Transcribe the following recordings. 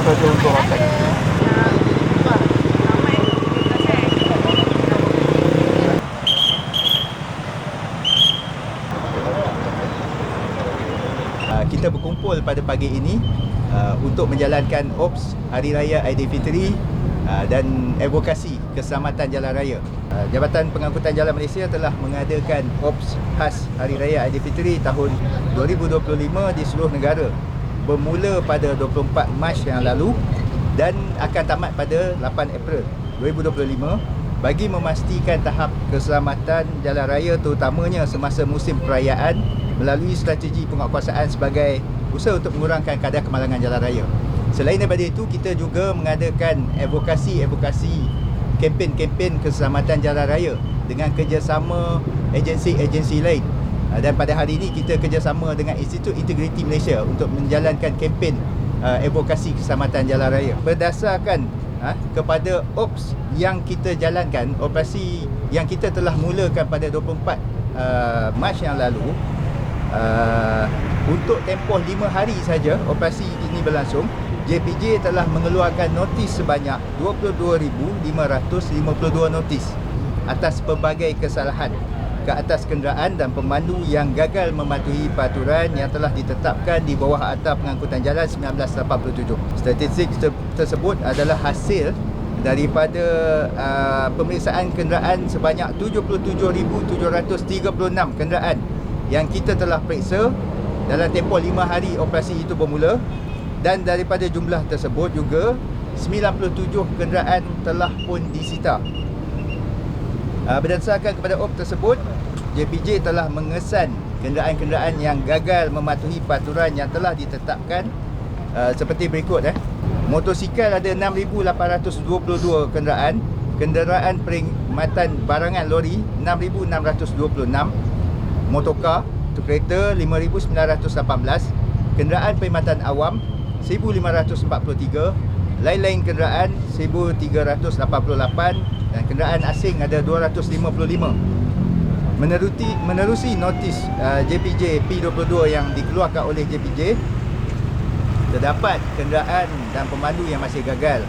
saja untuk rotan. Uh, kita berkumpul pada pagi ini uh, untuk menjalankan OPS Hari Raya Aidilfitri uh, dan advokasi keselamatan jalan raya. Uh, Jabatan Pengangkutan Jalan Malaysia telah mengadakan OPS khas Hari Raya Aidilfitri tahun 2025 di seluruh negara bermula pada 24 Mac yang lalu dan akan tamat pada 8 April 2025 bagi memastikan tahap keselamatan jalan raya terutamanya semasa musim perayaan melalui strategi penguatkuasaan sebagai usaha untuk mengurangkan kadar kemalangan jalan raya. Selain daripada itu, kita juga mengadakan advokasi-advokasi kempen-kempen keselamatan jalan raya dengan kerjasama agensi-agensi lain. Ah, Dan pada hari ini kita kerjasama dengan Institut Integriti Malaysia untuk menjalankan kempen uh, advokasi keselamatan jalan raya. Berdasarkan ha, kepada OPS yang kita jalankan, operasi yang kita telah mulakan pada 24 uh, Mac yang lalu, uh, untuk tempoh 5 hari saja operasi ini berlangsung, JPJ telah mengeluarkan notis sebanyak 22,552 notis atas pelbagai kesalahan ke atas kenderaan dan pemandu yang gagal mematuhi peraturan yang telah ditetapkan di bawah Akta Pengangkutan Jalan 1987. Statistik te- tersebut adalah hasil daripada uh, pemeriksaan kenderaan sebanyak 77,736 kenderaan yang kita telah periksa dalam tempoh 5 hari operasi itu bermula dan daripada jumlah tersebut juga 97 kenderaan telah pun disita. Uh, berdasarkan kepada op tersebut, JPJ telah mengesan kenderaan-kenderaan yang gagal mematuhi peraturan yang telah ditetapkan uh, seperti berikut eh. Motosikal ada 6822 kenderaan, kenderaan perkhidmatan barangan lori 6626, motorkar tu kereta 5918, kenderaan perkhidmatan awam 1543, lain-lain kenderaan 1388 dan kenderaan asing ada 255. Meneruti menerusi notis uh, JPJ P22 yang dikeluarkan oleh JPJ terdapat kenderaan dan pemandu yang masih gagal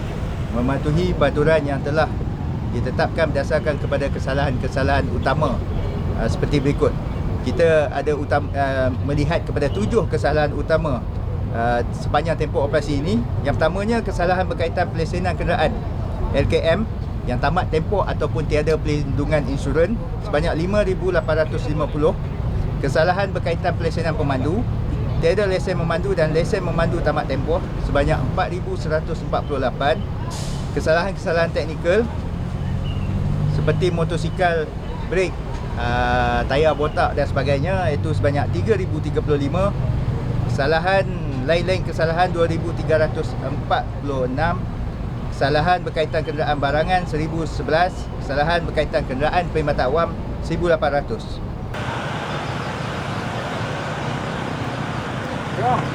mematuhi peraturan yang telah ditetapkan berdasarkan kepada kesalahan-kesalahan utama uh, seperti berikut. Kita ada utam, uh, melihat kepada tujuh kesalahan utama uh, sepanjang tempoh operasi ini. Yang pertamanya kesalahan berkaitan pelesenan kenderaan LKM yang tamat tempoh ataupun tiada pelindungan insurans sebanyak 5850. Kesalahan berkaitan pelesenan pemandu tiada lesen memandu dan lesen memandu tamat tempoh sebanyak 4148. Kesalahan-kesalahan teknikal seperti motosikal brek, uh, tayar botak dan sebagainya iaitu sebanyak 3035. Kesalahan lain-lain kesalahan 2346 kesalahan berkaitan kenderaan barangan 1011, kesalahan berkaitan kenderaan perkhidmatan awam 1800. Yeah.